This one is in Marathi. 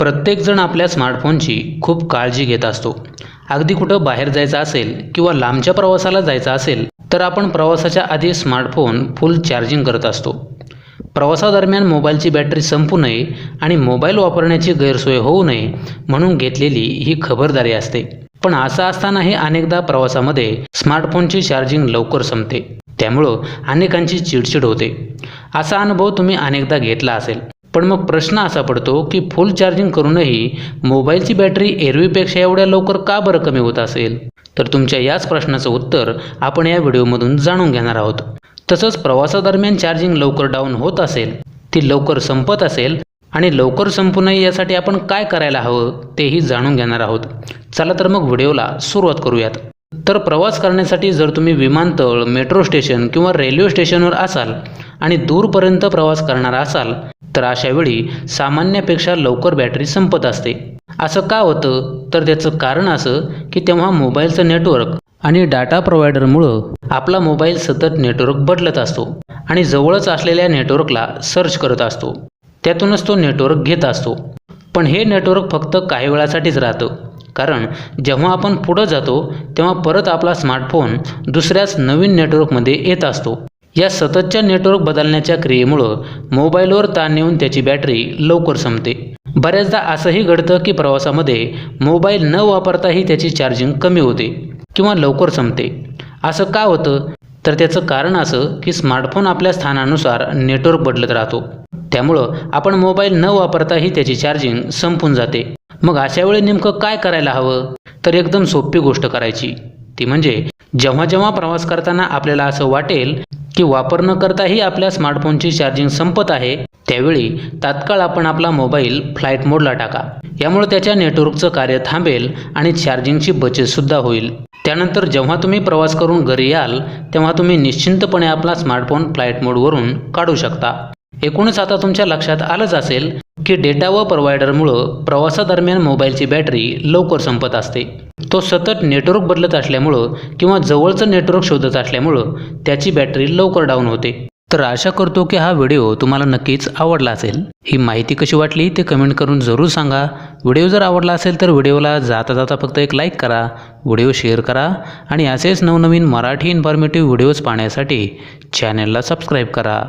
प्रत्येकजण आपल्या स्मार्टफोनची खूप काळजी घेत असतो. अगदी कुठं बाहेर जायचं असेल किंवा लांबच्या प्रवासाला जायचं असेल तर आपण प्रवासाच्या आधी स्मार्टफोन फुल चार्जिंग करत असतो. प्रवासादरम्यान मोबाईलची बॅटरी संपू नये आणि मोबाईल वापरण्याची गैरसोय होऊ नये म्हणून घेतलेली ही खबरदारी असते. पण असं असतानाही अनेकदा प्रवासामध्ये स्मार्टफोनची चार्जिंग लवकर संपते. त्यामुळं अनेकांची चिडचिड होते. असा अनुभव तुम्ही अनेकदा घेतला असेल. पण मग प्रश्न असा पडतो की फुल चार्जिंग करूनही मोबाईलची बॅटरी एरवीपेक्षा एवढ्या लवकर का बरं कमी होत असेल? तर तुमच्या याच प्रश्नाचं उत्तर आपण या व्हिडिओमधून जाणून घेणार आहोत. तसंच प्रवासादरम्यान चार्जिंग लवकर डाऊन होत असेल ती लवकर संपत असेल आणि लवकर संपू नये यासाठी आपण काय करायला हवं तेही जाणून घेणार आहोत. चला तर मग व्हिडिओला सुरुवात करूयात. तर प्रवास करण्यासाठी जर तुम्ही विमानतळ मेट्रो स्टेशन किंवा रेल्वे स्टेशनवर असाल आणि दूरपर्यंत प्रवास करणार असाल तर अशावेळी सामान्यापेक्षा लवकर बॅटरी संपत असते. असं का होतं? तर त्याचं कारण असं की तेव्हा मोबाईलचं नेटवर्क आणि डाटा प्रोव्हायडरमुळं आपला मोबाईल सतत नेटवर्क बदलत असतो आणि जवळच असलेल्या नेटवर्कला सर्च करत असतो. त्यातूनच तो नेटवर्क घेत असतो. पण हे नेटवर्क फक्त काही वेळासाठीच राहतं. कारण जेव्हा आपण पुढं जातो तेव्हा परत आपला स्मार्टफोन दुसऱ्याच नवीन नेटवर्कमध्ये येत असतो. या सततच्या नेटवर्क बदलण्याच्या क्रियेमुळं मोबाईलवर ताण येऊन त्याची बॅटरी लवकर संपते. बऱ्याचदा असंही घडतं की प्रवासामध्ये मोबाईल न वापरताही त्याची चार्जिंग कमी होते किंवा लवकर संपते. असं का होतं? तर त्याचं कारण असं की स्मार्टफोन आपल्या स्थानानुसार नेटवर्क बदलत राहतो. त्यामुळं आपण मोबाईल न वापरताही त्याची चार्जिंग संपून जाते. मग अशा वेळी नेमकं काय करायला हवं? तर एकदम सोपी गोष्ट करायची. ती म्हणजे जेव्हा जेव्हा प्रवास करताना आपल्याला असं वाटेल की वापर न करताही आपल्या स्मार्टफोनची चार्जिंग संपत आहे त्यावेळी तात्काळ आपण आपला मोबाईल फ्लाईट मोडला टाका. यामुळे त्याच्या नेटवर्कचं कार्य थांबेल आणि चार्जिंगची बचतसुद्धा होईल. त्यानंतर जेव्हा तुम्ही प्रवास करून घरी याल तेव्हा तुम्ही निश्चिंतपणे आपला स्मार्टफोन फ्लाईट मोडवरून काढू शकता. एकूणच आता तुमच्या लक्षात आलंच असेल की डेटा व प्रोव्हायडरमुळं प्रवासादरम्यान मोबाईलची बॅटरी लवकर संपत असते. तो सतत नेटवर्क बदलत असल्यामुळं किंवा जवळचं नेटवर्क शोधत असल्यामुळं त्याची बॅटरी लवकर डाऊन होते. तर आशा करतो की हा व्हिडिओ तुम्हाला नक्कीच आवडला असेल. ही माहिती कशी वाटली ते कमेंट करून जरूर सांगा. व्हिडिओ जर आवडला असेल तर व्हिडिओला जाता जाता फक्त एक लाईक करा व्हिडिओ शेअर करा आणि असेच नवनवीन मराठी इन्फॉर्मेटिव्ह व्हिडिओज पाहण्यासाठी चॅनलला सबस्क्राईब करा.